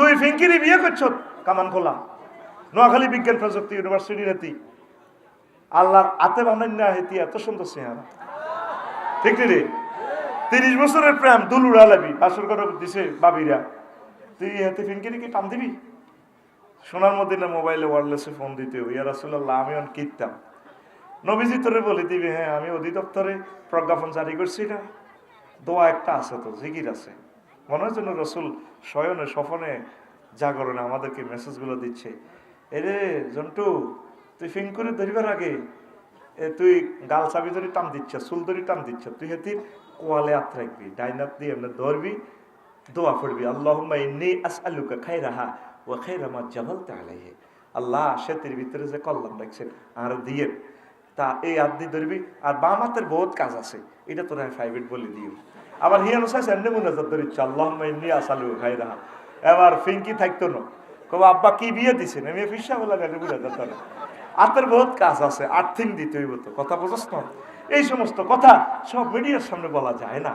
তুই ফিঙ্কিরি বিয়ে করছ? কামান খোলা। নোয়াখালী বিজ্ঞান প্রযুক্তি ইউনিভার্সিটি হেতি আল্লাহর আতে বানাই না হেতি, এত সুন্দর চেহারা। ঠিক রে? তিরিশ বছরের প্রেম, দুল উড়ালাবি আসর করে দিছে বাবিরা। তুই হেতে ফিঙ্কিরি কি টান দিবি? সোনার মধ্যে না মোবাইলে ওয়ারলেসে ফোন দিতে হবে ইয়া রাসুল্লাহ আমি অন কিনতাম নবীজি তোরে বলে দিবি হ্যাঁ আমি অধিদপ্তরে প্রজ্ঞাপন জারি করছি না। দোয়া একটা আছে তো জিকির আছে। মনে হয় যেন রসুল শয়নে স্বপনে জাগরণে আমাদেরকে মেসেজগুলো দিচ্ছে। এরে জন্টু, তুই ফিং করে ধরিবার আগে তুই গাল চাবি ধরে টান দিচ্ছ, চুল ধরে টান দিচ্ছ, তুই হেতির কোয়ালে হাত রাখবি, ডাইনাত দিয়ে এমনি ধরবি, দোয়া পড়বি, আল্লাহুম্মা ইন্নী আসআলুকা খাইরাহা ওয়া খাইরা মা জাবালতা আলাইহি। আল্লাহ সেতির ভিতরে যে কল্যাণ রাখছেন, আর দিয়ে তা এই হাত ধরবি, আর বাম হাতের বহুত কাজ আছে। এটা তোরা প্রাইভেট বলে দিও। আবার হিয়ানো সাইস এমনি মুনাজাত ধরিচ্ছ, আল্লাহুম্মা ইন্নী আসআলুকা খাইরাহা এবার ফিঙ্কি থাকতো না। কব আব্বা, কি বিয়ে দিছেন? আমি ফিসা বলা গেলে মুনাজাত ধরে। হাতের বহুত কাজ আছে আর্থিং দিতে হইব তো, কথা বোঝাস না? এই সমস্ত কথা সব মিডিয়ার সামনে বলা যায় না।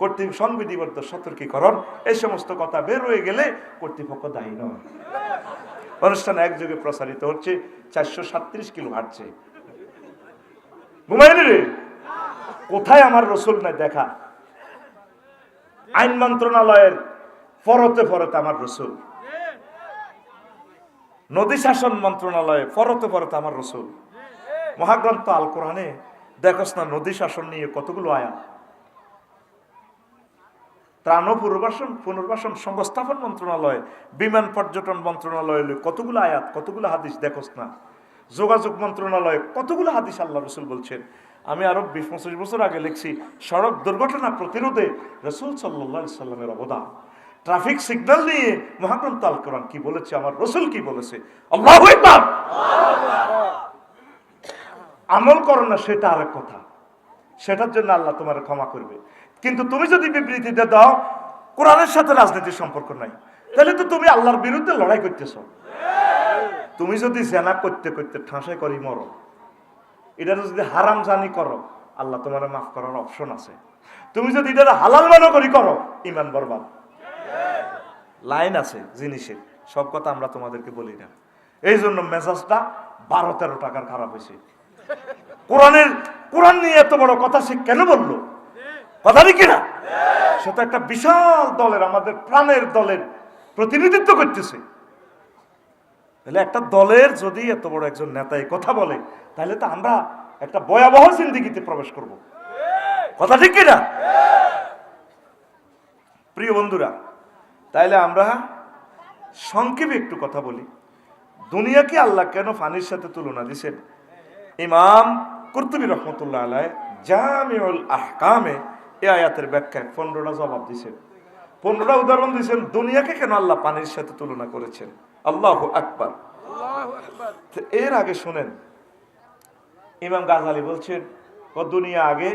কর্তৃপ সংবিধিবদ্ধ সতর্কীকরণ, এই সমস্ত কথা বের হয়ে গেলে কর্তৃপক্ষ দায়ী নয়। অনুষ্ঠান একযোগে প্রসারিত হচ্ছে চারশো সাত্রিশ কিলো হাঁটছে। ঘুমাইনি রে কোথায় আমার রসুল নাই? দেখা। আইন মন্ত্রণালয়ের ফরতে ফরতে আমার রসুল। নদী শাসন মন্ত্রণালয়ে ফরতে ফরতে আমার রসুল। মহাগ্রন্থ আল কোরআনে দেখোস না, নদী শাসন নিয়ে কতগুলো আয়াত ত্রাণ পুনর্বাসন পুনর্বাসন সংস্থাপন মন্ত্রণালয়, বিমান পর্যটন মন্ত্রণালয় কতগুলো আয়াত, কতগুলো হাদিস দেখোস না? যোগাযোগ মন্ত্রণালয় কতগুলো হাদিস আল্লাহ রসুল বলছেন? আমি আরও বিশ পঁচিশ বছর আগে লিখছি, সড়ক দুর্ঘটনা প্রতিরোধে রসুল সাল্লাহ সাল্লামের অবদান। ট্রাফিক সিগন্যাল নিয়ে মহাগ্রন্থ আল কোরআন কি বলেছে? আমার রসুল কি বলেছে? আল্লাহ আমল করো না, সেটা আরেক কথা। সেটার জন্য আল্লাহ তোমার ক্ষমা করবে। কিন্তু তুমি যদি বিবৃতিতে দাও, কোরআনের সাথে রাজনীতির সম্পর্ক নাই। তাহলে তো তুমি আল্লাহর বিরুদ্ধে লড়াই করতেছ। তুমি যদি জেনা করতে করতে ঠাঁসাই করি মরো, এটা যদি হারাম জানি করো, আল্লাহ তোমার মাফ করার অপশন আছে। তুমি যদি এটা হালাল মনে করি করো, ইমান বরবাদ। লাইন আছে জিনিসের, সব কথা আমরা তোমাদেরকে বলি না। এই জন্য মেজাজটা বারো তেরো টাকার খারাপ হয়েছে। কোরআনের, কোরআন নিয়ে এত বড় কথা সে কেন বলল? কথা কি না সে তো একটা বিশাল দলের, আমাদের প্রাণের দলের প্রতিনিধিত্ব করতেছে। তাহলে একটা দলের যদি এত বড় একজন নেতা এই কথা বলে, তাহলে তো আমরা একটা ভয়াবহ জিন্দিগিতে প্রবেশ করব। কথা ঠিক কিনা? প্রিয় বন্ধুরা তাইলে আমরা সংক্ষেপে একটু কথা বলি। দুনিয়াকে আল্লাহ কেন ফানির সাথে তুলনা দিছেন? ইমাম কুর্তুবী রহমতুল্লাহ আলাই জামিউল আহকামে এ আয়াতের ব্যাখ্যায় পনেরোটা জবাব দিছেন। পনেরোটা উদাহরণ দিয়েছেন দুনিয়াকে কেন আল্লাহ পানির সাথে তুলনা করেছেন? আল্লাহ আকবার। এর আগে শুনেন ইমাম গাজালি বলছেন ও দুনিয়া আগে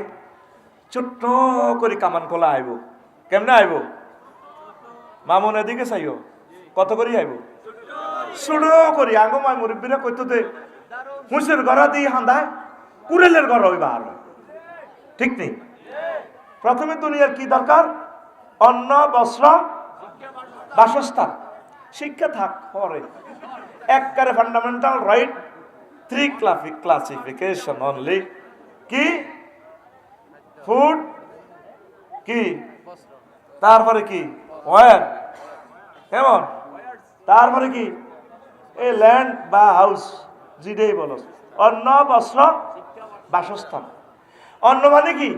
ছোট্ট করে কামান খোলা আইব। কেমনে আইব? মামুন এদিকে চাইও। কত করি আইব? ছোট করি। আঙ্গ মাই মুরব্বীরা কইতো দে হুঁসের গড়া দিয়ে হান্দায় কুড়েলের গড় হইবা আর। ঠিক নেই? প্রথমে দুনিয়ার কি দরকার? অন্ন বস্ত্র বাসস্থান। শিক্ষা থাক, পরে। একবারে ফান্ডামেন্টাল রাইট থ্রি ক্লাফিক ক্লাসিফিকেশন অনলি কি? ফুড কি? তারপরে কি? ওয়ার কেমন? তারপরে কি? এই ল্যান্ড বা হাউস যেটাই বলো। অন্ন, বস্ত্র, বাসস্থান। অন্ন মানে কি?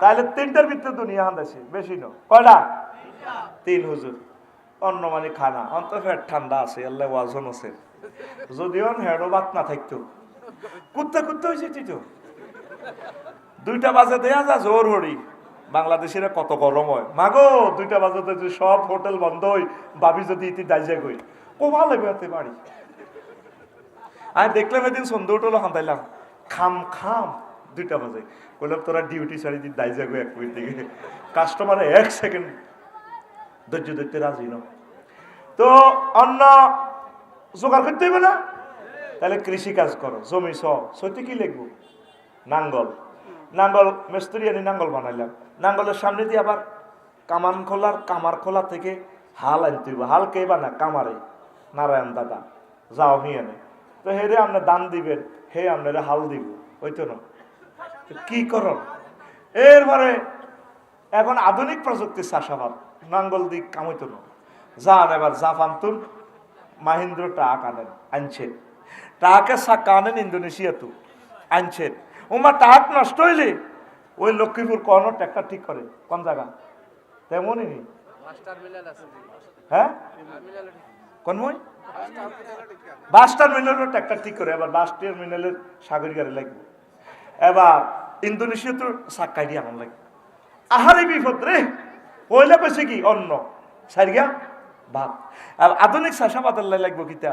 তাহলে তিনটার ভিতরে দুনিয়া হান্দাছে বেশি ন কয়টা? তিন হুজুর। অন্য মানে খানা অন্ত ফের ঠান্ডা আছে, আল্লাহ ওয়াজন আছে। যদিও হেডো বাত না থাকতো। কুত্তা কুত্তা হয়েছে তুই তো। দুইটা বাজে দেয়া যা জোর হরি। বাংলাদেশের কত গরম হয়। মাগো, দুইটা বাজাতে যে সব হোটেল বন্ধ হই ভাবি যদি ইতি দাইজে গই। কোমা লেগে বাড়ি? আমি দেখলাম এদিন সন্ধ্যে উঠল হান্তাইলাম খাম খাম, দুইটা বাজে। কইলাম, তোরা ডিউটি ছাড়ি দিন দাইজা গো এক মিনিট দিকে। কাস্টমারে এক সেকেন্ড ধৈর্য ধরতে রাজি ন তো অন্য জোগাড় করতে হইবে না? তাহলে কৃষি কাজ করো, জমি স সইতে কি লিখব? নাঙ্গল। নাঙ্গল, মিস্ত্রি আনি নাঙ্গল বানাইলাম। নাঙ্গলের সামনে দিয়ে আবার কামান খোলার, কামার খোলা থেকে হাল আনতে হইব। হাল কে বানা কামারে। নারায়ণ দাদা, যাও হিয়ানে তো হেরে আপনার দান দিবেন, হে আপনারা হাল দিব। না? তো কি করন এরপরে এখন আধুনিক প্রযুক্তির চাষাবাদ। নাঙ্গল দিক কামাইতো না যান এবার জাপান্তুন মাহিন্দ্র ট্রাক আনেন, আনছেন। ট্রাকের চাক্কা আনেন ইন্দোনেশিয়া তো আনছেন। ওমা ট্রাক নষ্ট হইলে ওই লক্ষ্মীপুর কোন ট্র্যাক্টর ঠিক করে, কোন জায়গা? তেমনই নি? হ্যাঁ? ঠিক করে, এবার বাস লাগবে। এবার ইন্দোনেশিয়া তো চাক্কাই দিয়ে আনার লাগবে আহারে বিপদ রে! পয়লা কইছে কি অন্য সারিয়া ভাত। আর আধুনিক চাষাবাদের লাই লাগবো কিতা?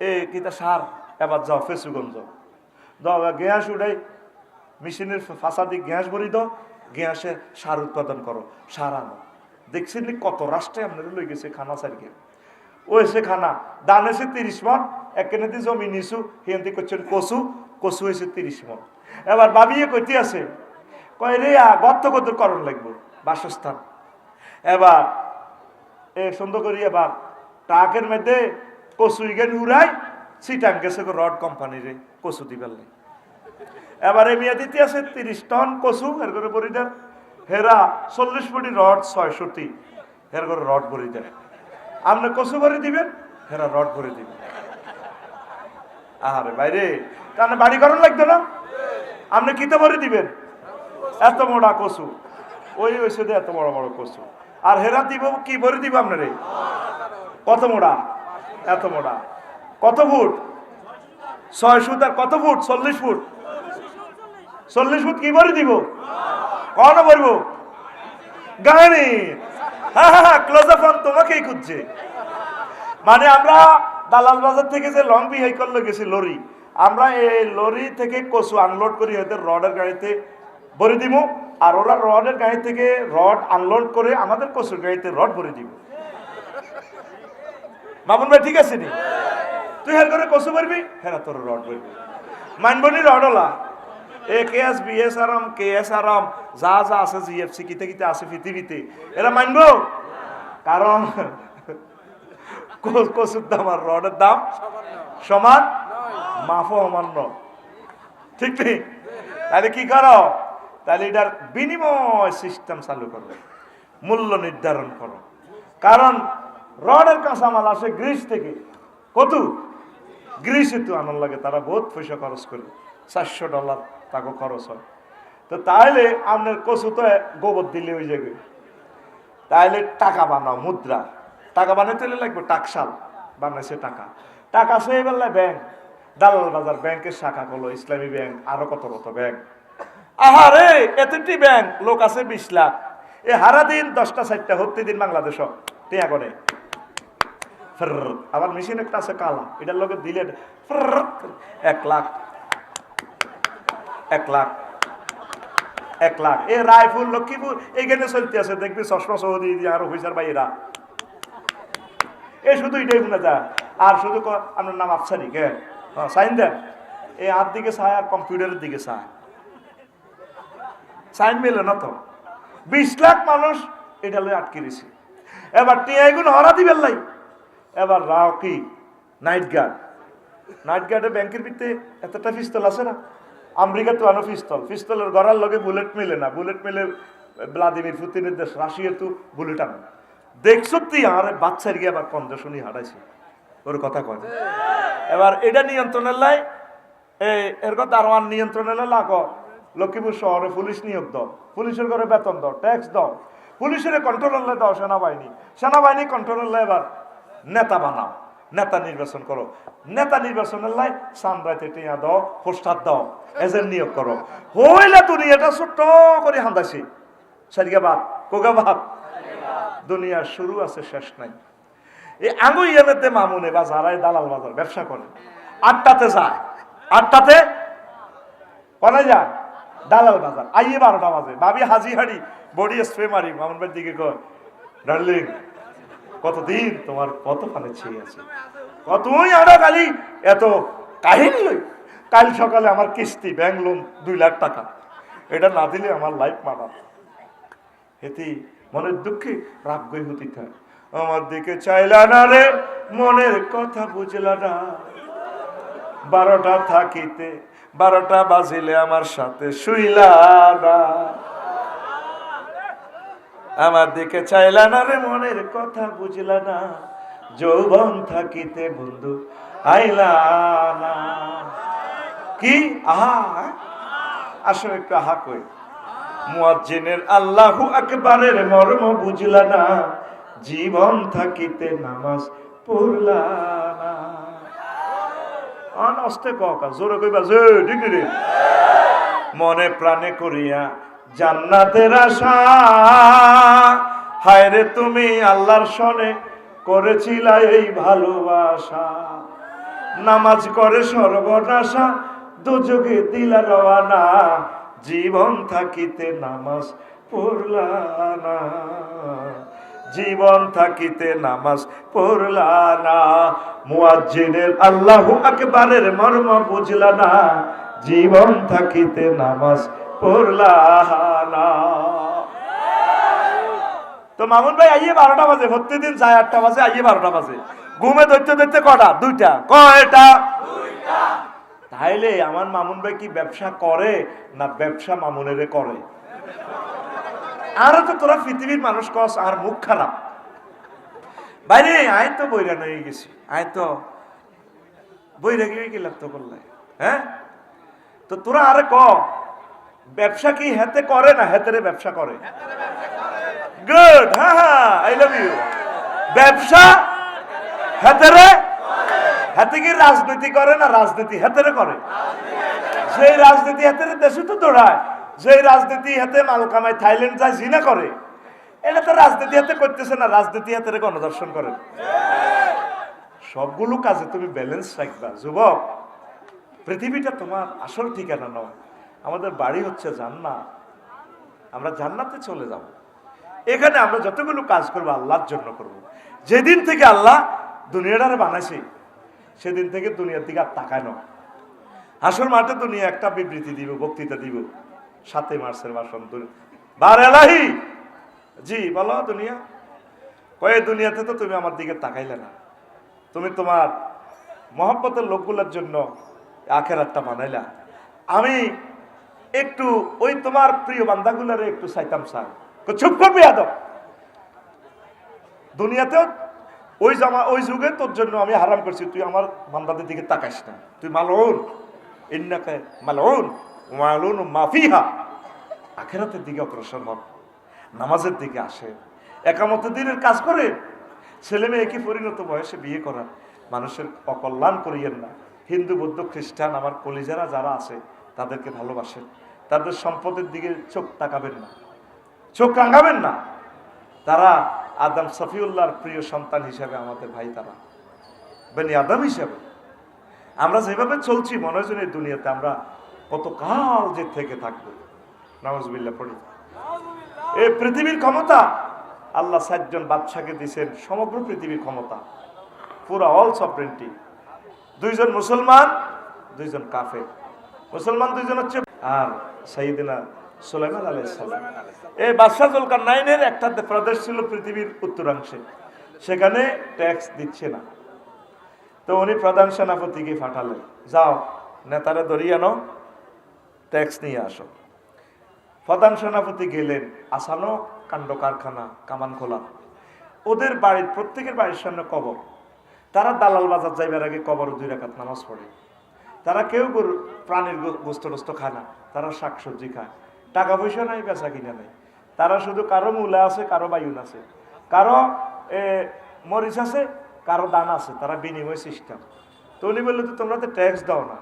এ কিতা সার? এবার যাও, ফেসুগঞ্জ দাও গ্যাস উড়াই মেশিনের ফাঁসা দিয়ে গ্যাস ভরি দাও, গ্যাসে সার উৎপাদন করো, সার আনো। দেখছেন কত রাষ্ট্রে আপনারা লই গেছে খানা সারিকে ও এসে খানা দান এসে তিরিশ মন একেনে দিয়ে জমি নিছু হিয়ন্তি করছেন কচু কচু হয়েছে তিরিশ মন। এবার বাবিয়ে কইতে আছে, কয় রে গর্ত গত করণ লাগবো, বাসস্থান। এবার, এ সুন্দর করি এবার ট্রাকের মধ্যে কচু ইগেন উড়াই সিটাং গেছে রড কোম্পানিরে কচু দিবার লাগে। এবারে মিয়া দিতে আছে তিরিশ টন কচু এর করে ভরি দেন হেরা চল্লিশ ফুটি রড ছয়শটি এর করে রড ভরি দেন আপনি কচু ভরি দিবেন, হেরা রড ভরি দিবেন। আরে বাইরে, তাহলে বাড়ি করার লাগতো না? আপনি কিতে ভরি দিবেন? এত মোটা কচু। ওই ওই সাথে এত বড় বড় কচু। আর হেরা দিব, কি ভরি দিব আপনারে? কত মোড়া? এত মোড়া। কত ফুট? ছয় ফুট আর কত ফুট? চল্লিশ ফুট। চল্লিশ ফুট কি ভরে দিব? কন ভরব? গাড়ি হ্যাঁ হ্যাঁ হ্যাঁ ক্লোজ তোমাকেই খুঁজছে। মানে আমরা দালাল বাজার থেকে যে লং বিহাইকল গেছি, লরি। আমরা এই লরি থেকে কচু আনলোড করি, হয়তো রডের গাড়িতে ভরে দিব আর ওরা রডের গাড়ি থেকে রড আনলোড করে আমাদের কচুর গাড়িতে রড ভরে দিব মামুন ভাই, ঠিক আছে নি? তুই হের করে কচু ভরবি? হ্যাঁ তোর রড ভরবি। মানবনি রডলা। A, K S, B, S আরাম কে এস আরাম যা যা আছে জিএফসি কিতে কিতে আছে পৃথিবীতে। এরা মানবো কারণ কচুর দাম আর রডের দাম সমান? মাফও অমান্য। ঠিক নেই তাহলে কি করো? তাহলে এটার বিনিময় সিস্টেম চালু করো, মূল্য নির্ধারণ করো। কারণ রডের কাঁচামাল আসে গ্রিস থেকে। কত? গ্রিসে তো আনন্দ লাগে তারা বহুত পয়সা খরচ করে, চারশো ডলার তাকে খরচ হয়। তো তাহলে আপনার কচু তো গোবর দিলে ওই জায়গায় তাহলে টাকা বানাও, মুদ্রা। টাকা বানাইতে হলে লাগবে টাকশাল, বানাইছে টাকা। টাকা সেই বেলায় ব্যাংক দালাল বাজার ব্যাংকের শাখা করল ইসলামী ব্যাংক আরও কত কত ব্যাংক আহারে এতটি ব্যাংক, লোক আছে বিশ লাখ। এ হারা দিন দশটা, চারটা হতে দিন বাংলাদেশ। টিয়া করে। আবার মেশিন একটা আছে কালা। এটার লোকে দিলে এক লাখ। এক লাখ। এক লাখ। এ রায়পুর লক্ষ্মীপুর, এইখানে চলতে আছে। দেখবি চশমা সৌদি দিয়ে আরও হুইসার এ শুধু এটাই শুনে যায় আর শুধু আপনার নাম আফসারি, কে? হ্যাঁ সাইন দেন। এই হাত দিকে চায় আর কম্পিউটারের দিকে চায়। সাইন মেলে না তো। বিশ লাখ মানুষ এটা লয়ে আটকে দিছে এবার টিয়াইগুন হরা দিবেন লাই। এবার রাও কি? Night guard. নাইট গার্ডে ব্যাংকের ভিতরে এতটা পিস্তল আছে না? আমেরিকা তো আনো পিস্তল। পিস্তলের গড়ার লগে বুলেট মিলে না। বুলেট মিলে ভ্লাদিমির পুতিনের দেশ, রাশিয়া তো বুলেট আনে দেখছ তুই আর বাচ্চার গিয়ে আবার কন্দ শুনি হারাইছে। ওর কথা কয়। এবার এটা নিয়ন্ত্রণের লাই এর কথা দারোয়ান নিয়ন্ত্রণের লাগ। লক্ষ্মীপুর শহরে পুলিশ নিয়োগ দাও। পুলিশের ঘরে বেতন দাও ট্যাক্স দাও। পুলিশের কন্ট্রোলার দাও সেনাবাহিনী। সেনাবাহিনী কন্ট্রোলার এবার নেতা বানাও। নেতা নির্বাচন করো। নেতা নির্বাচনের লাই সামরাইতে টিয়া দাও, পোস্টার দাও এজেন্ট নিয়োগ করো। হইলে দুনিয়াটা ছোট্ট করে হান্দাছি সারিগা বাপ, কোগা বাপ? দুনিয়ার শুরু আছে, শেষ নাই। এই আঙ্গুইয়ানেতে মামুনে বা যারাই দালাল বাজার, ব্যবসা করে। আটটাতে যায়। আটটাতে? কনে যায়? দালাল বাজার, আইয়ে বারোটা বাজে। ভাবি হাজি হাড়ি, বডি স্প্রে মারি। মামুন ভাইয়ের দিকে কয় ডার্লিং কতদিন তোমার কত পানে ছেয়ে আছে? কতই আড়া কালি এত কাহিনী কাল সকালে আমার কিস্তি, ব্যাংক লোন দুই লাখ টাকা। এটা না দিলে আমার লাইফ মারা হেতি মনের দুঃখে রাগ গই থাকে আমার দিকে চাইলা না রে, মনের কথা বুঝলা না। বারোটা থাকিতে বারোটা বাজিলে আমার সাথে শুইলা আমার দিকে চাইলা না রে মনের কথা বুঝলা না। যৌবন থাকিতে বন্ধু আইলা না। কি? আহা। আসো একটু আহা কই। মুয়াজ্জিনের আল্লাহু আকবারের মর্ম বুঝলা না। জীবন থাকিতে নামাজ পড়লা। না অনস্তে কা জোরে কইবা যে ঠিক রে মনে প্রাণে করিয়া জান্নাতের আশা। হায় রে তুমি আল্লাহর সনে করেছিলা এই ভালোবাসা। নামাজ করে সর্বনাশা দুযোগে দিলা রওয়ানা। জীবন থাকিতে নামাজ পড়লা না। জীবন থাকিতে নামাজ পড়লা না। মুয়াজ্জিনের আল্লাহু আকবারের মর্ম বুঝলা না। জীবন থাকিতে নামাজ পড়লা না। তো মামুন ভাই, আইয়ে বারোটা বাজে প্রত্যেকদিন যায় আটটা বাজে, আইয়ে বারোটা বাজে। ঘুমে ধরতে ধরতে কটা? দুইটা। কয়টা? তাইলে আমার মামুন ভাই কি ব্যবসা করে না ব্যবসা মামুনেরে করে? আরও তো তোরা পৃথিবীর মানুষ কস, আর মুখ খারাপ। বাইরে, আয় তো বইরা হয়ে গেছি। আয় তো। বইরা গিয়ে গেলাম তো করলে হ্যাঁ? তো তোরা আরে ক, ব্যবসা কি হেতে করে না হেতেরে ব্যবসা করে? গুড হ্যাঁ হ্যাঁ আই লাভ ইউ ব্যবসা হেতেরে? হাতে কি রাজনীতি করে না রাজনীতি হাতেরে করে? সেই রাজনীতি হাতেরে, দেশে তো দৌড়ায়। সেই রাজনীতি হাতে মাল কামায় থাইল্যান্ড যায় জিনা করে, এটা তো রাজনীতি হাতে করতেছে না, রাজনীতি হাতের গণদর্শন করে। সবগুলো কাজে তুমি ব্যালেন্স রাখবা। যুবক, পৃথিবীটা তোমার আসল ঠিকানা নয়। আমাদের বাড়ি হচ্ছে জান্নাত। আমরা জান্নাতে চলে যাব। এখানে আমরা যতগুলো কাজ করব, আল্লাহর জন্য করব। যেদিন থেকে আল্লাহ দুনিয়াটারে বানাইছে, সেদিন থেকে দুনিয়ার দিকে আর তাকায় না। আসল মাঠে দুনিয়া একটা বিবৃতি দিব, বক্তৃতা দিব। সাতই মার্চের ভাষণ বার এলাহি জি বলো দুনিয়া। কয়ে দুনিয়াতে তো তুমি আমার দিকে তাকাইলে না। তুমি তোমার মহব্বতের লোকগুলোর জন্য আখেরাতটা বানাইলা। আমি একটু ওই তোমার প্রিয় বান্দাগুলারে একটু চাইতাম চাই কই, চুপ করবি আদব দুনিয়াতেও ওই জামা ওই যুগে তোর জন্য আমি হারাম করছি। তুই আমার বান্দাদের দিকে তাকাইস না। তুই মালউন। ইন্নাকে মালউন। মাফিহা। আখেরাতের দিকে অগ্রসর হন। নামাজের দিকে আসে। একামত দিনের কাজ করে। ছেলে মেয়ে মেয়েকে পরিণত বয়সে বিয়ে করার? মানুষের অকল্যাণ করিয়েন না। হিন্দু, বৌদ্ধ, খ্রিস্টান, আমার কলিজারা যারা আছে, তাদেরকে ভালোবাসেন। তাদের সম্পদের দিকে চোখ তাকাবেন না। চোখ রাঙাবেন না। তারা আদম সফিউল্লাহর প্রিয় সন্তান হিসাবে আমাদের ভাই তারা। বেনি আদম হিসাবে। আমরা যেভাবে চলছি মনে হয় দুনিয়াতে, আমরা কত কাল যে থেকে থাকব। নওয়াজবিল্লা পড়ি। এই পৃথিবীর ক্ষমতা, আল্লাহ সাতজন বাদশাকে দিয়েছেন, সমগ্র পৃথিবীর ক্ষমতা। পুরো অল সফরেন্টি দুইজন মুসলমান, দুইজন কাফের। মুসলমান দুইজন হচ্ছে আর সাইদিনা সুলাইমান আলাইসাল্লাম এই বাদশাহ জুলকার নাইনের একটা প্রদেশ ছিল পৃথিবীর উত্তরাংশে। সেখানে ট্যাক্স দিচ্ছে না। তো উনি প্রধান সেনাপতিকে পাঠালেন। যাও, নেতারা ধরিয়ে আনো। ট্যাক্স নিয়ে আসো। প্রধান সেনাপতি গেলেন, আসানো কাণ্ড কারখানা কামান খোলা ওদের বাড়ির, প্রত্যেকের বাড়ির সামনে কবর। তারা দালাল বাজার যাইবার আগে কবর দুই রাকাত নামাজ পড়ে। তারা কেউ প্রাণীর গোস্ত টোস্ত খায় না। তারা শাকসবজি খায়। টাকা পয়সা নাই, বেচা কিনা নেই। তারা শুধু কারও মূলা আছে, কারও বায়ুন আছে। কারও মরিচ আছে, কারও দান আছে। তারা বিনিময় সিস্টেম। তো উনি বলল তো তোমরা তো ট্যাক্স দাও না।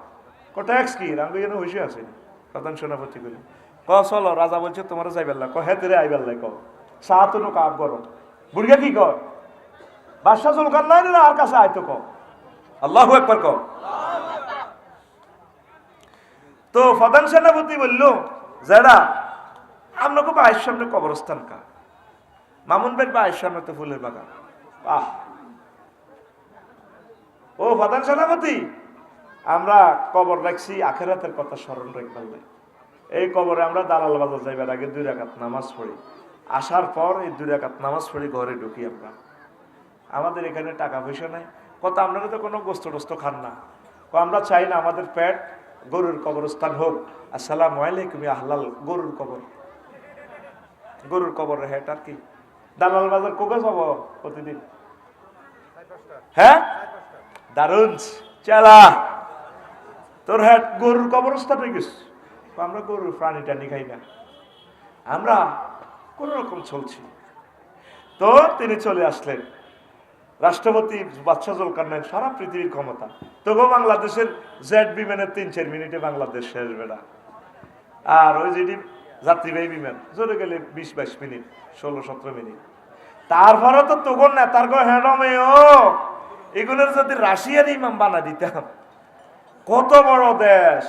ট্যাক্স কি? রাঙ্গ যেন হইসে আছে। প্রধান সেনাপতি বলি ক চলো, রাজা বলছে তোমরা যাইবেল্লা ক হ্যাঁ তেরে আইবেল্লাই ক চা তো নো কাপ করো। বুড়িয়া কি কর বাদশাহ জুলকার নাই আর কাছে আয়তো ক আল্লাহ একবার ক তো প্রধান সেনাপতি বলল যারা আপনাকে বাড়ির সামনে কবরস্থান কা মামুন ভাই বাড়ির সামনে তো ফুলের বাগান। আহ ও প্রধান সেনাপতি আমরা কবর রাখছি, আখেরাতের কথা স্মরণ রাখবার লাই। এই কবরে আমরা দালাল বাজার যাইবার আগে দুই রাকাত নামাজ পড়ি। আসার পর এই দুই রাকাত নামাজ পড়ি ঘরে ঢুকি আমরা। আমাদের এখানে টাকা পয়সা নাই। কত আপনারা তো কোনো গোস্ত টোস্ত খান না। আমরা চাই না আমাদের পেট গরুর কবরস্থান হোক। আসসালাম আলাইকুম ইয়া হালাল গরুর কবর। গরুর কবর হ্যাঁ আর কি? দালাল বাজার কোকে যাব প্রতিদিন? হ্যাঁ? দারুণ। চালা! তোর হ্যাঁ গরুর কবরস্থান হয়ে গেছে আমরা গরুর প্রাণী টানি খাই না। আমরা কোন রকম চলছি তো তিনি চলে আসলেন। রাষ্ট্রপতি বাচ্চা বাদশাহ জলকান্নাইন সারা পৃথিবীর ক্ষমতা। তবুও বাংলাদেশের জেড বিমানের তিন চার মিনিটে বাংলাদেশ শেষ বেড়া আর ওই যেটি যাত্রীবাহী বিমান, জোরে গেলে বিশ বাইশ মিনিট, ষোলো সতেরো মিনিট। তারপরে তো তখন নেতার গো হ্যাডমে ও এগুলোর যদি রাশিয়ার ইমাম বানা দিতাম কত বড় দেশ?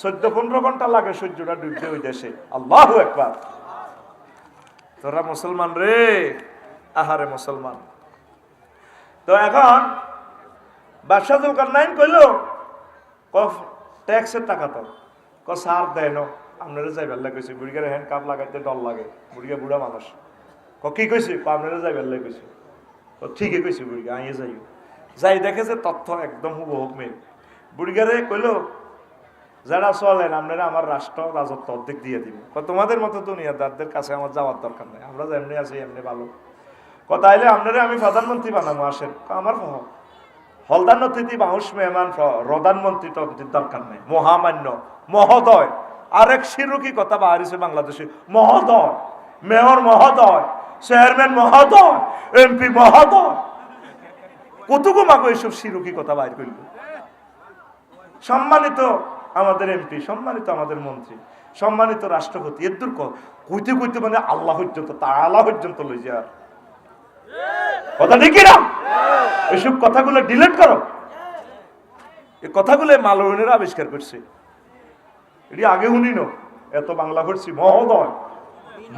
চোদ্দ, পনেরো ঘণ্টা লাগে সূর্যটা ডুবতে ওই দেশে। আল্লাহ একবার তোরা মুসলমান রে? আহারে মুসলমান। তো এখন বাদশাহ জুলকারনাইন কইল ক ট্যাক্সের টাকা তো। ক সার দেয় ন আপনারা যাইবার লাগে কইছে, বুড়িগার হ্যান্ড কাপ লাগাইতে ডর লাগে, বুড়িগা বুড়া মানুষ। ক কি কইছে? আপনারা যাইবার লাগে কইছে। ও ঠিকই কইছে বুড়িগা, আইয়ে যাই যাই দেখে যে তথ্য একদম হুবহুব মিল। বুড়িগারে কইল, যারা চলেন আপনারা আমার রাষ্ট্র, রাজত্ব অর্ধেক দিয়ে দিব। তোমাদের মতো দুনিয়াদারদের কাছে আমার যাওয়ার দরকার নেই। আমরা যেমনি আছি, এমনি ভালো। কথা আইলে আপনারা আমি প্রধানমন্ত্রী বানাবো আসেন। আমার ফহ হলদান অতিথি বাহুস মেহমান প্রধানমন্ত্রী তন্ত্রীর দরকার নেই। মহামান্য মহোদয়। আরেক শিরুকি কথা বাহারিছে বাংলাদেশে, মহোদয়, মেয়র মহোদয়, চেয়ারম্যান মহোদয়, এমপি মহোদয়। কতগো মাগো এইসব শিরুকি কথা বাইর করল সম্মানিত আমাদের এমপি সম্মানিত আমাদের মন্ত্রী, সম্মানিত রাষ্ট্রপতি, এর দূর কইতে কইতে মানে আল্লাহ পর্যন্ত তা আল্লাহ পর্যন্ত লই যা কথা ঠিক না এসব কথাগুলো ডিলিট করো। এই কথাগুলো মালবীনেরা আবিষ্কার করছে। এটি আগে শুনিন এত বাংলা করছি, মহোদয়।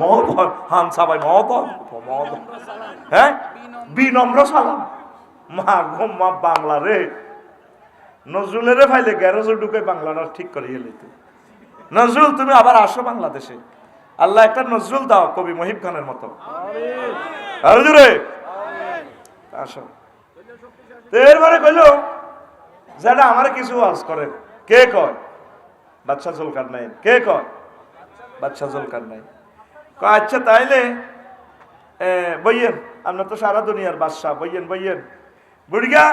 মহোদয়, হান সাবাই, মহোদয় মহোদয় হ্যাঁ? বিনম্র সালাম। মা গো, মা বাংলা রে। নজরুলের ফাইলে গ্যারেজে ঢুকে বাংলাটা ঠিক করে এলিতে নজরুল তুমি আবার আসো বাংলাদেশে। আল্লাহ একটা নজরুল দাও কবি মহিব খানের মতো। আরও আসো। এরপরে কইল যারা আমার কিছু আজ করে কে কয়? বাচ্চা জলকার নাই কে কয়? বাচ্চা জলকার নাই আচ্ছা তাইলে বইয়েন আপনার তো সারা দুনিয়ার বাদশাহ বইয়েন বইয়েন। বুড়িগা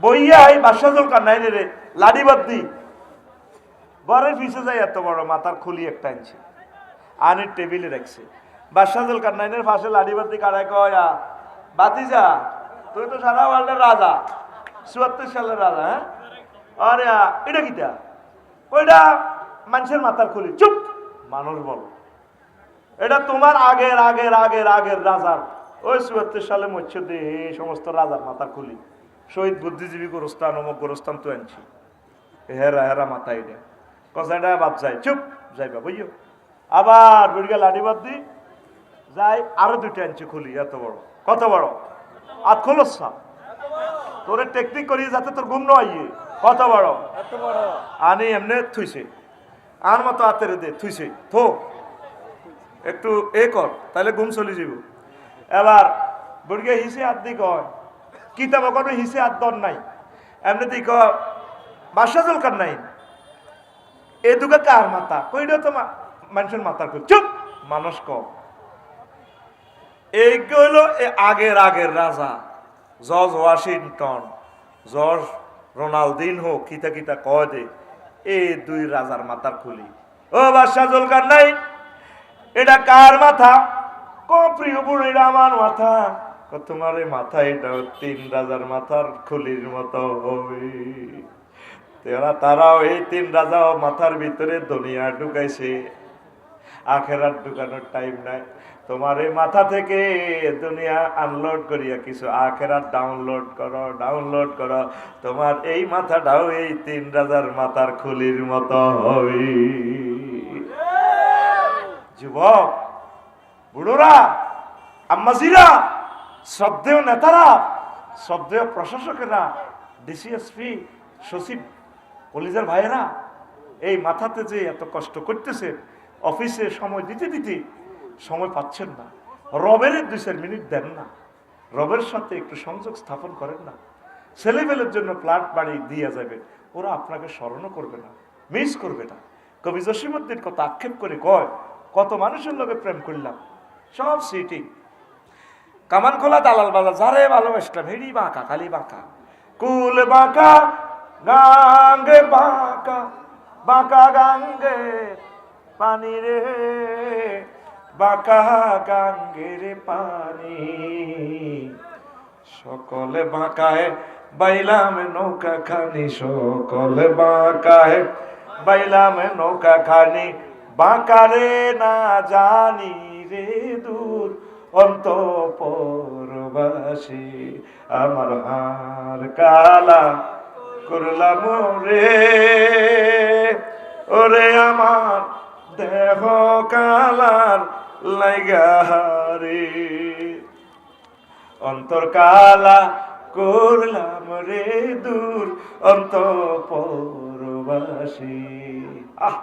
বইয়া এই বাদশাহ জলকার নাই রে লাডি বাদ্দি। বরের পিছে যাই এত বড় মাথার খুলি একটা আনছে। আনের টেবিলে রাখছে। বাদশাহ জলকার নাইনের পাশে লাডি বাদ্দি কারায় কয় আ, বাতিজা তুই তো সারা ওয়ার্ল্ডের রাজা। চুয়াত্তর সালের রাজা হ্যাঁ? আরে এটা কিটা? ওইটা মানুষের মাথার খুলি। চুপ মানুষ বলো। এটা তোমার আগের আগের আগের আগের রাজার। ওই চুয়াত্তর সালে দিয়ে এই সমস্ত রাজার মাথার খুলি। শহীদ বুদ্ধিজীবী গোরস্থান অমুক গোরস্থান তো আনছি হেরা হেরা মাথা এটা কষাটা বাদ যায় চুপ যাইবা বুঝিও আবার বুড়িয়া লাডি বাদ দি যাই আরও দুটো আনছি খুলি এত বড়। কত বড়? আর খোলস তোরে টেকনিক করি যাতে তোর ঘুম নয় কত বড়? আনি এমনি থুইছে। আর মতো হাতের দে থুইছে। থো। একটু এ কর তাহলে ঘুম চলে যাব এবার বুড়িয়া হিসে হাত দি কয় কিতাব কোনো হিসে হাত দর নাই। এমনি দি কয় বাসা জলকার নাই এ দুগা কার মাথা কইটা তো মানুষের মাথার কই? চুপ, মানুষ কম। এই হইল এ আগের আগের রাজা, জর্জ ওয়াশিংটন, জর্জ রোনালদিনহো কিতা কিতা কয় দে এই দুই রাজার মাথার খুলি। ও বাদশাহ জলকার নাই এটা কার মাথা? ক প্রিয় বুড়ো এটা আমার মাথা। ক তোমার এই মাথা এটা তিন রাজার মাথার খুলির মতো হবে। তারা, তারাও এই তিন রাজাও মাথার ভিতরে দুনিয়া ঢুকাইছে। আখেরাত ঢুকানোর টাইম নাই। তোমার এই মাথা থেকে দুনিয়া আনলোড করিয়া কিছু আখেরাত ডাউনলোড করো ডাউনলোড করো। তোমার এই মাথাটাও এই তিন রাজার মাথার খুলির মতো হবে। যুবক, বুড়োরা, আম্মাজিরা শ্রদ্ধেয় নেতারা, শ্রদ্ধেয় প্রশাসকেরা ডিসিএসপি সচিব, কলিজার ভাইয়েরা, এই মাথাতে যে এত কষ্ট করতেছে, অফিসে সময় দিতে দিতে সময় পাচ্ছেন না। রবের দুই চার মিনিট দেন না। রবের সাথে একটু সংযোগ স্থাপন করেন না। ছেলেবেলের জন্য প্লাট বাড়ি দিয়ে যাবে। ওরা আপনাকে স্মরণও করবে না মিস করবে না। কবি জসিমুদ্দিন কত আক্ষেপ করে কয়, কত মানুষের লোকে প্রেম করলাম, সব সিটি কামান খোলা দালাল বাজার, যারে ভালোবাসলাম, হেড়ি বাঁকা, খালি বাঁকা। কুল বাঁকা, গাঙ্গে বাঁকা বাঁকা গাঙ্গে পানি রে, বাঁকা গাঙ্গে রে পানি। সকলে বাঁকায় বাইলাম নৌকা খানি, সকলে বাঁকায় বাইলাম নৌকা খানি। বাঁকা রে না জানি রে দূর অন্ত পরবাসী আমার হার কালা করলাম রে ওরে আমার দেহ কালার লাইগারে অন্তর কালা করলাম রে দূর অন্ত পরবাসী আহ,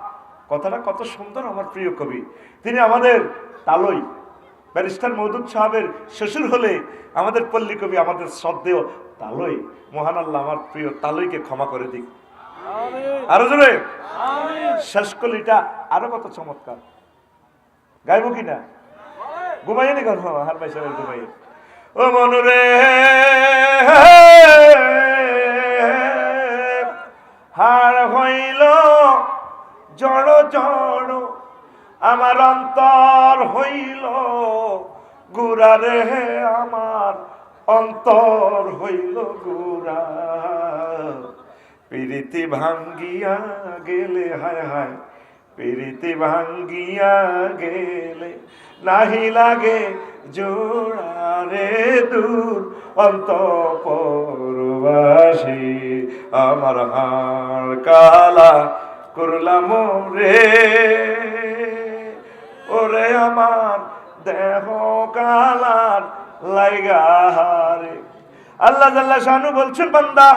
কথাটা কত সুন্দর আমার প্রিয় কবি। তিনি আমাদের তালই ব্যারিস্টার মৌদুদ সাহেবের শ্বশুর হলে আমাদের পল্লী কবি আমাদের শ্রদ্ধেয় তালই। মহান আল্লাহ আমার প্রিয় তালইকে ক্ষমা করে দিক। আরও জোরে? শেষ কলিটা আরও কত চমৎকার। গাইব কি না? ঘুমাইয়ে নি কেন হার পাইছে ঘুমাইয়ে। ও মনুরে হার হইল জড় জড় আমার অন্তর হইল গুড়ারে আমার অন্তর হইল গুড়া। প্রীতি ভাঙ্গিয়া গেলে, হায় হায়, প্রীতি ভাঙ্গিয়া গেলে নাহি লাগে জোড়ারে দূর অন্ত পরবাসী আমার হার কালা করলাম রে। ওরে আমার দেহ কালার লাইগারে আল্লাহ জাল্লা শানু বলছেন, বান্দা,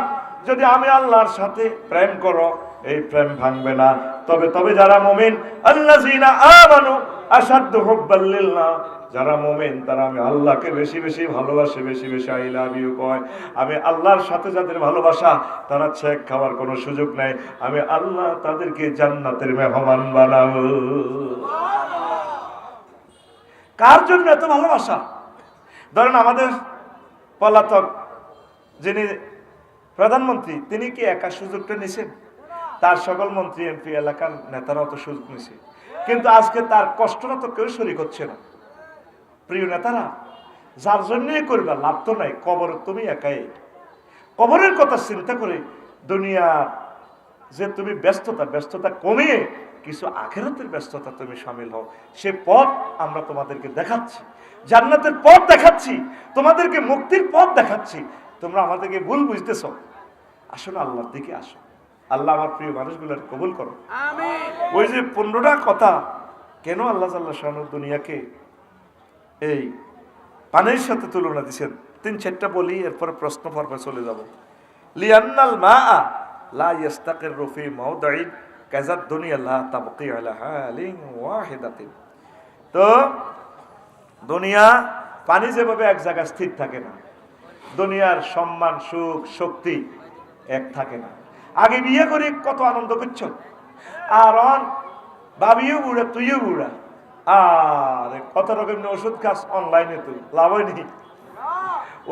যদি আমি আল্লাহর সাথে প্রেম করো, এই প্রেম ভাঙবে না। তবে তবে যারা মুমিন আল্লাহ জিনা আমানু আসাধ্য হব্বাল্লিল্লাহ যারা মোমেন, তারা আমি আল্লাহকে বেশি বেশি ভালোবাসে, বেশি বেশি আই লাভ ইউ কয়। আমি আল্লাহর সাথে যাদের ভালোবাসা, তারা ছেক খাওয়ার কোনো সুযোগ নেই। আমি আল্লাহ তাদেরকে জান্নাতের মেহমান বানাবো। কার জন্য এত ভালোবাসা? ধরেন আমাদের পলাতক যিনি প্রধানমন্ত্রী, তিনি কি একা সুযোগটা নিছেন? তার সকল মন্ত্রী, এমপি এলাকার নেতারাও তো সুযোগ নিছে। কিন্তু আজকে তার কষ্টটা তো কেউ শরিক হচ্ছে না। প্রিয় নেতারা, যার জন্যই করবা লাভ তো নাই, কবর তুমি একাই। কবরের কথা চিন্তা করে দুনিয়া যে তুমি ব্যস্ততা ব্যস্ততা কমিয়ে কিছু আখেরাতের ব্যস্ততা তুমি সামিল হও। সে পথ আমরা তোমাদেরকে দেখাচ্ছি। জান্নাতের পথ দেখাচ্ছি। তোমাদেরকে মুক্তির পথ দেখাচ্ছি। তোমরা আমাদেরকে ভুল বুঝতেছ। আসো না আল্লাহর দিকে আসো। আল্লাহ আমার প্রিয় মানুষগুলোর কবুল করো। ওই যে পনেরোটা কথা কেন আল্লাহ আল্লাহ শাহানুর দুনিয়াকে এই পানির সাথে তুলনা দিচ্ছেন তিন চারটা বলি এরপরে প্রশ্ন পর্বে চলে যাব। লিয়ান্নাল মা লা ইয়াস্তাকির রফি মাউদাইন কাজাত দুনিয়া লা তাবকি আলা ওয়াহিদাতিন। তো দুনিয়া পানি যেভাবে এক জায়গায় স্থির থাকে না, দুনিয়ার সম্মান, সুখ, শক্তি এক থাকে না। আগে বিয়ে করে, কত আনন্দ করছ আর অন ভাবিও বুড়া, তুইও বুড়া। আর, কত রকমের ওষুধ খাস অনলাইনে তুই, লাভ হয়নি?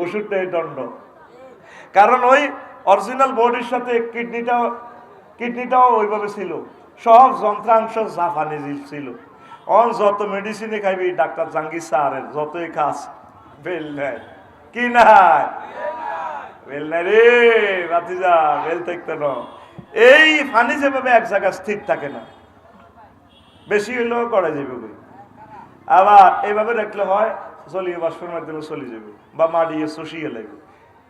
ওষুধটাই দণ্ড। কারণ ওই অরিজিনাল বডির সাথে কিডনিটাও কিডনিটাও ওইভাবে ছিল। সব যন্ত্রাংশ জাফানি ছিল। অন যত মেডিসিনে খাইবি, ডাক্তার জাঙ্গির স্যারের যতই খাস বেল নেয়। কি নাই বেল নাই রে বাতিজা বেল থাকতে ন। এই ফানি যেভাবে এক জায়গায় স্থির থাকে না। বেশি হইলেও করা যাবে আবার এইভাবে রাখলে হয়, জলীয় বাষ্পের মাধ্যমে চলে যাবে বা মাড়িয়ে শুষিয়ে লাগবে।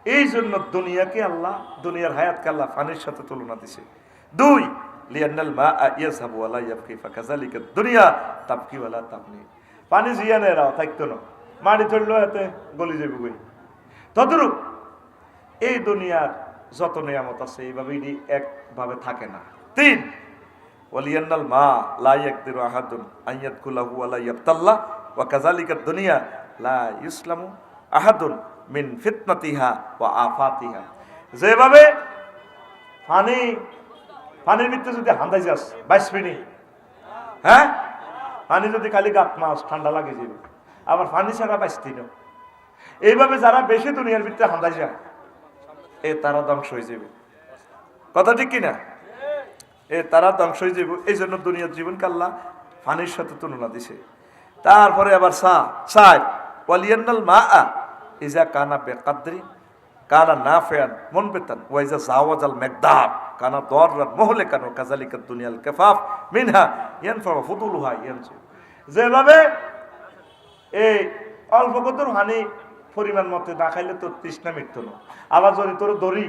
এই জন্য দুনিয়াকে আল্লাহ, দুনিয়ার হায়াতকে আল্লাহ ফানির সাথে তুলনা দিছে। দুই, লিয়ান্নাল মা ইয়াসাবু ওয়ালা ইয়াবকি, ফাকাযালিকা দুনিয়া, তাবকি ওয়ালা তাবনি। পানি জিয়া জিয়ানে রাও থাকতো না। মাটি ধরলো এতে গলি যাবে বই তদরূপ, এই দুনিয়ার যত নিয়ামত আছে এইভাবে এটি একভাবে থাকে না। তিন ওয়ালিয়ান্নাল মা লা ইয়াকদিরু আহাদুন আইয়াত আইয়াদকুলাহু ওয়ালা ইয়াবতাল্লাহ ওয়া কাযালিকা দুনিয়া লা ইসলামু আহাদুন মিন ফিতনাতিহা ও আফাতিহা। যেভাবে পানি পানির ভিতরে যদি হান্দাই যাস, বাইশ মিনিট। হ্যাঁ? পানি যদি খালি গাত মাস ঠান্ডা লাগে যাবে আবার পানি ছাড়া বাইশতি না এইভাবে যারা বেশি দুনিয়ার ভিতরে হান্দাই যায়, এ তারা ধ্বংস হয়ে যাবে কথা ঠিক কিনা? এ তারা ধ্বংস হয়ে যাবে এই জন্য দুনিয়ার জীবনকে আল্লাহ পানির সাথে তুলনা দিছে। তারপরে আবার সা সাইড ওয়ালিয়ান্নাল মা ইজা কানা বেকাদ্রি কানা না ফেয়ান মন পেতান ওয়াইজা জাওয়াজাল মেকদাব কানা দররান মহলে কানো কাজালিকা দুনিয়াল কেফাফ মিনহা ইয়ানফা ফুদুলুহা ইয়ানসু যেভাবে এই অল্প কতর হানি পরিমাণ মতে না খাইলে তোর তৃষ্ণা মৃত্যু না। আবার যদি তোর দড়ি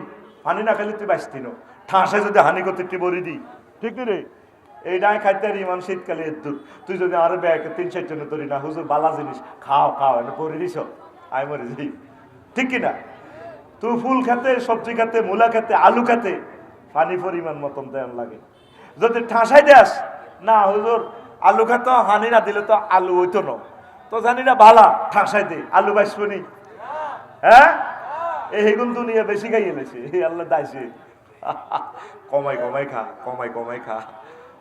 হানি না খাইলে তুই বাঁচতি না। ঠাঁসে যদি হানি করতে টি বড়ি দি। ঠিক রে? এই নাই খাইতে আর ইমান শীতকালে দূর তুই যদি আরও ব্যাগ তিন চার জন্য তরি না, হুজুর বালা জিনিস, খাও খাও এটা পরে দিস আই মরে যাই। ঠিক কিনা তুই ফুল খেতে, সবজি খেতে, মূলা খেতে, আলু খেতে, পানি পরিমাণ মতন দেন লাগে। যদি ঠাঁসাই দেস, না হুজুর, আলু খেত, হানি না দিলে তো আলু হইতো না। তো জানি না ভালা ঠাঁসাই দে, আলু বাইসবো নি। হ্যাঁ? এই হেগুন দুনিয়া বেশি খাই এনেছে আল্লাহ দাইছে কমাই কমাই খা, কমাই কমাই খা।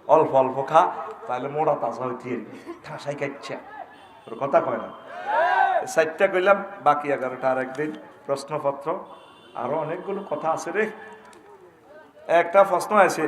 অল্প অল্প খা, তাহলে মোড়া তাজা হইতে ঠাঁসাই খাইছে কথা কয় না। সাইডটা কইলাম, বাকি এগারোটা আর একদিন প্রশ্নপত্র। আরও অনেকগুলো কথা আছে রে। একটা প্রশ্ন আছে